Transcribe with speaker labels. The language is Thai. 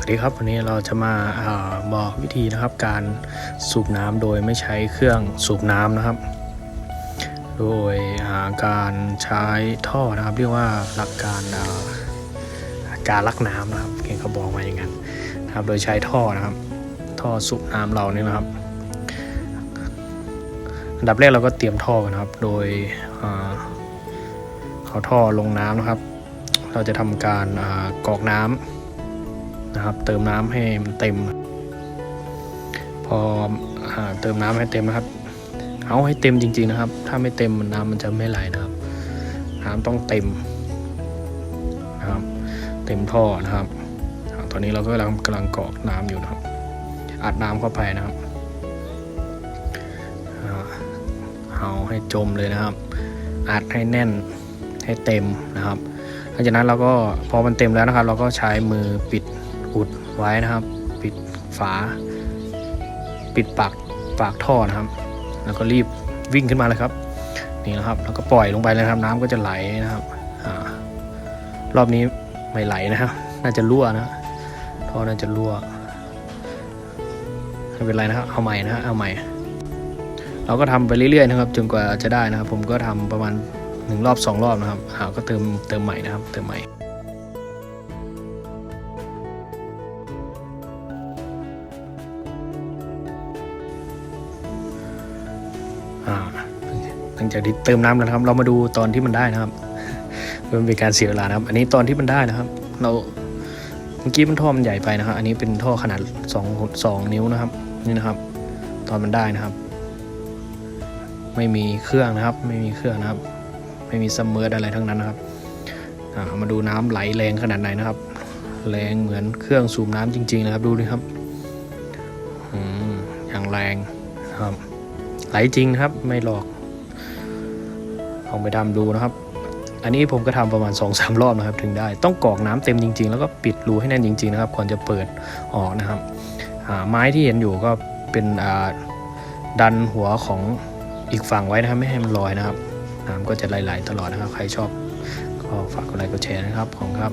Speaker 1: สวัสดีครับวันนี้เราจะมาอาบอกวิธีนะครับ การสูบน้ำโดยไม่ใช้เครื่องสูบน้ำนะครับ โดยาการใช้ท่อนะครับ เรียกว่าหลักการาการลักน้ำนะครับเก่งเขาบอกมาอย่างนั้นนะครับ โดยใช้ท่อนะครับ ท่อสูบน้ำเราเนี่ยนะครับ อันดับแรกเราก็เตรียมท่อกันนะครับ โดยเอาท่อลงน้ำนะครับ เราจะทำการกรอกน้ำ นะครับ เติมน้ำให้มันเต็ม พออเติมน้ำให้เต็มนะครับ เอาให้เต็มจริง ๆนะครับ ถ้าไม่เต็มน้ำมันจะไม่ไหลนะครับ น้ำต้องเต็มนะครับ เต็มท่อนะครับ ตอนนี้เราก็กำลังกำลังกรอกน้ำอยู่นะครับ อัดน้ำเข้าไปนะครับเอาให้จมเลยนะครับ อัดให้แน่นให้เต็มนะครับหลังจากนั้นเราก็พอมันเต็มแล้วนะครับ เราก็ใช้มือปิด อุดไว้นะครับ ปิดฝา ปิดปากปากท่อนะครับ แล้วก็รีบวิ่งขึ้นมาเลยครับ นี่นะครับ แล้วก็ปล่อยลงไปเลยครับน้ำก็จะไหลนะครับอรอบนี้ไม่ไหลนะครับ น่าจะรั่วนะท่อน่าจะรั่วไม่เป็นไรนะครับ เอาใหม่นะฮะเอาใหม่ เราก็ทำไปเรื่อยๆนะครับ จนกว่าจะได้นะครับ ผมก็ทำประมาณหนึ่งรอบสองรอบนะครับอ่าก็เติมเติมใหม่นะครับ เติมใหม่ อ่าหลังจากที่เติมน้ำแล้วนะครับ เรามาดูตอนที่มันได้นะครับเพื่อเป็นการเสียเวลานะครับ อันนี้ตอนที่มันได้นะครับ เราเมื่อกี้มันท่อมันใหญ่ไปนะครับอันนี้เป็นท่อขนาด2 2นิ้วนะครับ นี่นะครับ ตอนมันได้นะครับ ไม่มีเครื่องนะครับ ไม่มีเครื่องนะครับ ไม่มีซัมเมอร์อะไรทั้งนั้นนะครับมาดูน้ำไหลแรงขนาดไหนนะครับ แรงเหมือนเครื่องสูบน้ำจริง ๆ นะครับ ดูดิครับอือย่างแรงนะครับ ไหลจริงนะครับไม่หลอกลองไปทำดูนะครับ อันนี้ผมก็ทำประมาณ2อสรอบนะครับ ถึงได้ต้องกอกน้ำเต็มจริง ๆ แล้วก็ปิดรูให้แน่นจริง ๆ นะครับก่อนจะเปิดออกนะครับอ่าไม้ที่เห็นอยู่ก็เป็นดันหัวของอีกฝั่งไว้นะครับไม่ให้มันลอยนะครับน้ำก็จะไหลๆตลอดนะครับ ใครชอบก็ฝากกดไลค์กดแชร์นะครับ ของครับ